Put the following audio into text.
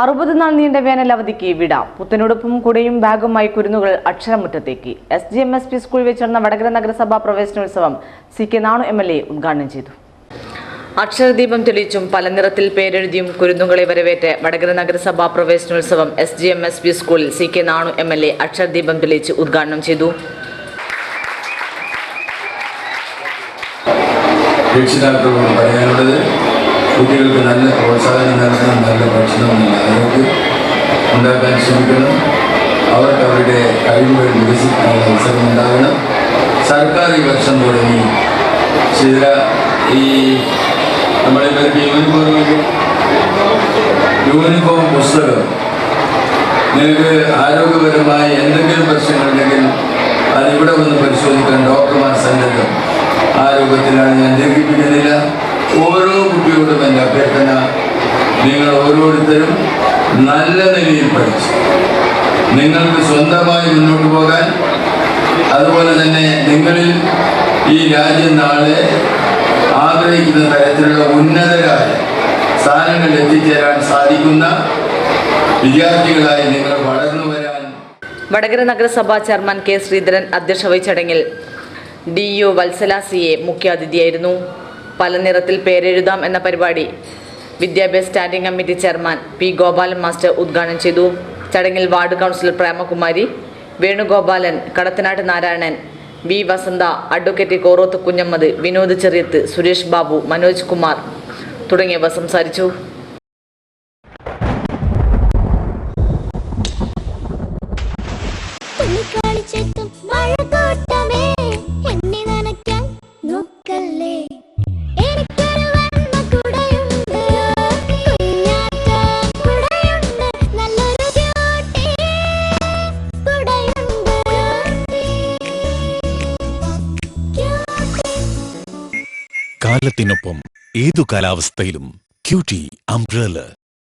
അറുപത് നാൾ നീണ്ട വേനൽ അവധിക്ക് വിടാം. പുത്തനുടുപ്പും കുടയും ബാഗുമായി കുരുന്നുകൾ അക്ഷരമുറ്റത്തേക്ക്. S G M S P സ്കൂളിൽ വെച്ച് നടന്ന വടകര നഗരസഭാ പ്രവേശനോത്സവം C K Nanu M L A ഉദ്ഘാടനം ചെയ്തു. അക്ഷരദീപം തെളിയിച്ചും പല നിറത്തിൽ പേരെഴുതിയും കുരുന്നുകളെ വരവേറ്റ് വടകര നഗരസഭാ പ്രവേശനോത്സവം S G M S P സ്കൂളിൽ C K Nanu M L A അക്ഷരദീപം തെളിയിച്ച് ഉദ്ഘാടനം ചെയ്തു. രക്ഷിതാക്കളോട് പറയാനുള്ളത് കുട്ടികൾക്ക് നല്ല പ്രോത്സാഹനം നൽകണം നല്ല ശ്രമിക്കണം അവർക്ക് അവരുടെ കഴിവുകൾ വികസിക്കാനുള്ള അവസരം ഉണ്ടാകണം സർക്കാർ ഈ വർഷം തുടങ്ങി. ചില ഈ നമ്മളെ ഇവർക്ക് യൂണിഫോം യൂണിഫോം പുസ്തകം. നിങ്ങൾക്ക് ആരോഗ്യപരമായ എന്തെങ്കിലും പ്രശ്നങ്ങളുണ്ടെങ്കിൽ അതിവിടെ വന്ന് പരിശോധിക്കാൻ ഡോക്ടർമാർ സന്നദ്ധം. ആ രൂപത്തിലാണ് ഞാൻ ദീർഘിപ്പിക്കുന്നില്ല. ഓരോ കുട്ടിയോടും എന്റെ അഭ്യർത്ഥന നിങ്ങൾ ഓരോരുത്തരും നല്ല നിലയിൽ പഠിച്ചു. നിങ്ങൾക്ക് സ്വന്തമായി മുന്നോട്ട് പോകാൻ അതുപോലെ തന്നെ നിങ്ങളിൽ ഈ രാജ്യം നാളെ ആഗ്രഹിക്കുന്ന തരത്തിലുള്ള ഉന്നതരായ സ്ഥാനങ്ങളിൽ എത്തിച്ചേരാൻ സാധിക്കുന്ന വിദ്യാർത്ഥികളായി നിങ്ങൾ വളർന്നു വരാൻ വടകര നഗരസഭാ ചെയർമാൻ കെ ശ്രീധരൻ അധ്യക്ഷ വഹിച്ച ചടങ്ങിൽ D U Vatsala C A മുഖ്യാതിഥിയായിരുന്നു. പല നിറത്തിൽ പേരെഴുതാം എന്ന പരിപാടി വിദ്യാഭ്യാസ standing committee chairman P Gopalan master ഉദ്ഘാടനം ചെയ്തു. ചടങ്ങിൽ ward councillor Premakumari Venugopalan Kadathanad Narayanan V Vasantha advocate Koroth Kunhammad Vinod Cheriyath Suresh Babu Manoj Kumar തുടങ്ങിയവർ സംസാരിച്ചു. കാലത്തിനൊപ്പം ഏതു കാലാവസ്ഥയിലും ക്യൂട്ടി അംബ്രല